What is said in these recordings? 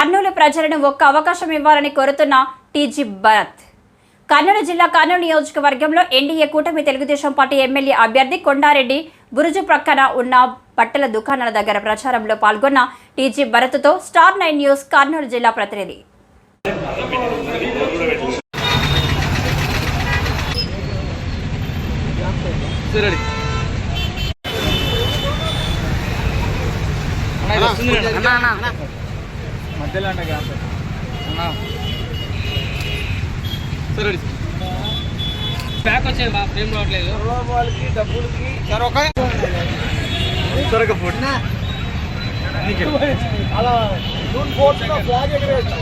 కర్నూలు ప్రజలను ఒక్క అవకాశం ఇవ్వాలని కోరుతున్న టీజీ భరత్. కర్నూలు జిల్లా కర్నూలు నియోజకవర్గంలో ఎన్డీఏ కూటమి తెలుగుదేశం పార్టీ ఎమ్మెల్యే అభ్యర్థి కొండారెడ్డి బురుజు ప్రక్కన ఉన్న బట్టల దుకాణాల దగ్గర ప్రచారంలో పాల్గొన్న టీజీ భరత్తో స్టార్ నైన్ న్యూస్ కర్నూలు జిల్లా ప్రతినిధి. రెడీ మధ్యలో అంటే గ్యాప్ అన్నా. సరే రెడీ. బ్యాక్ వచ్చేది బా ఫ్రేమ్ రావట్లేదు. వాళ్ళకి డబ్బులకి సరే ఒక సరే ఒక ఫోటో అలా నూనె ఫోటో ఫ్లాగ్ ఎగరేయచ్చు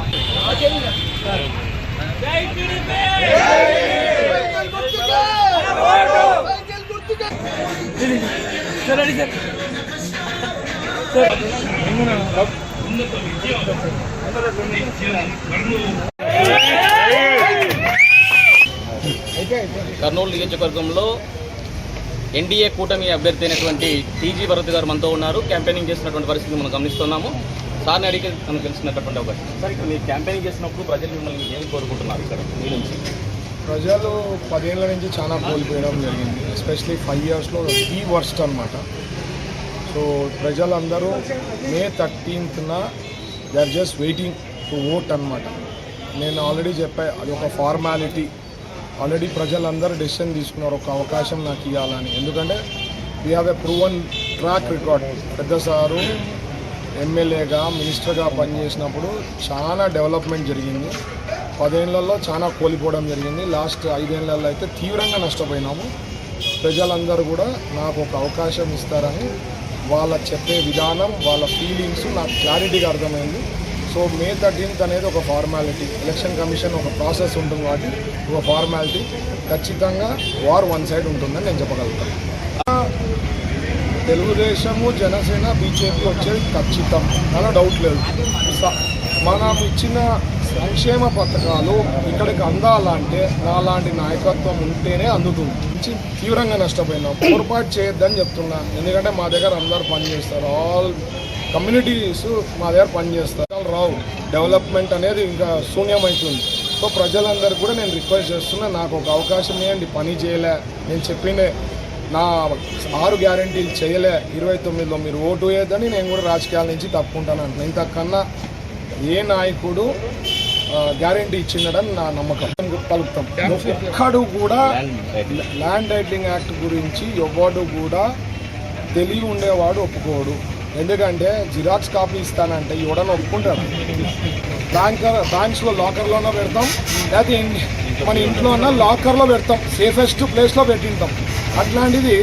సరే. ఉన్నత సార్ కర్నూలు నియోజకవర్గంలో ఎన్డీఏ కూటమి అభ్యర్థి అయినటువంటి టీజీ భరత్ గారు మనతో ఉన్నారు. క్యాంపెయినింగ్ చేసినటువంటి పరిస్థితి మనం గమనిస్తున్నాము. సార్ని అడిగి మనకు తెలిసినటువంటి ఒకటి సార్ ఇక్కడ మీరు క్యాంపెయినింగ్ చేసినప్పుడు ప్రజలు మిమ్మల్ని ఏం కోరుకుంటున్నారు ఇక్కడ? మీ నుంచి? ప్రజలు పదేళ్ళ నుంచి చాలా కోల్పోయడం జరిగింది. ఎస్పెషలీ ఫైవ్ ఇయర్స్లో ఈ వర్స్ట్ అనమాట సో ప్రజలందరూ May థర్టీన్త్న they are just waiting to vote అనమాట నేను ఆల్రెడీ చెప్పా అది ఒక ఫార్మాలిటీ. ఆల్రెడీ ప్రజలందరూ డెసిషన్ తీసుకున్నారు ఒక అవకాశం నాకు ఇవ్వాలని. ఎందుకంటే we have a proven track record పెద్ద సారు ఎమ్మెల్యేగా మినిస్టర్గా పనిచేసినప్పుడు చాలా డెవలప్మెంట్ జరిగింది. పదేళ్ళలో చాలా కోల్పోవడం జరిగింది. లాస్ట్ ఐదేళ్ళలో అయితే తీవ్రంగా నష్టపోయినాము. ప్రజలందరూ కూడా నాకు ఒక అవకాశం ఇస్తారని వాళ్ళ చెప్పే విధానం వాళ్ళ ఫీలింగ్స్ నాకు క్లారిటీగా అర్థమైంది. సో మే థర్టీన్త్ అనేది ఒక ఫార్మాలిటీ ఎలక్షన్ కమిషన్ ఒక ప్రాసెస్ ఉంటుంది కాబట్టి ఒక ఫార్మాలిటీ ఖచ్చితంగా వార్ వన్ సైడ్ ఉంటుందని నేను చెప్పగలుగుతాను. తెలుగుదేశము జనసేన బీజేపీ వచ్చేది ఖచ్చితం. అలా డౌట్ లేదు. స- మనం ఇచ్చిన సంక్షేమ పథకాలు ఇక్కడికి అందాలంటే నాలాంటి నాయకత్వం ఉంటేనే అందుతుంది. నుంచి తీవ్రంగా నష్టపోయినాం. పొరపాటు చేయొద్దని చెప్తున్నాను ఎందుకంటే మా దగ్గర అందరు పనిచేస్తారు. ఆల్ కమ్యూనిటీస్ మా దగ్గర పనిచేస్తారు. రావు డెవలప్మెంట్ అనేది ఇంకా శూన్యమవుతుంది సో ప్రజలందరూ కూడా నేను రిక్వెస్ట్ చేస్తున్నా నాకు ఒక అవకాశం ఇవ్వండి. పని చేయలే. నేను చెప్పిన నా ఆరు గ్యారంటీలు చేయలే. ఇరవై తొమ్మిదిలో మీరు ఓటు వేయద్దని నేను కూడా రాజకీయాల నుంచి తప్పుకుంటాను అంటున్నాను ఇంతకన్నా ఏ నాయకుడు గ్యారంటీ ఇచ్చిండడని నా నమ్మకం. పలుకుతాం. ఒక్కడు కూడా ల్యాండ్ టైటిలింగ్ యాక్ట్ గురించి ఎవడు కూడా తెలివి ఉండేవాడు ఒప్పుకోడు. ఎందుకంటే జిరాక్స్ కాపీ ఇస్తానంటే ఎవడన్నా ఒప్పుకుంటారు బ్యాంక్ బ్యాంక్స్లో లాకర్లోనో పెడతాం లేకపోతే మన ఇంట్లో లాకర్లో పెడతాం సేఫెస్ట్ ప్లేస్లో పెట్టింటాం. అట్లాంటిది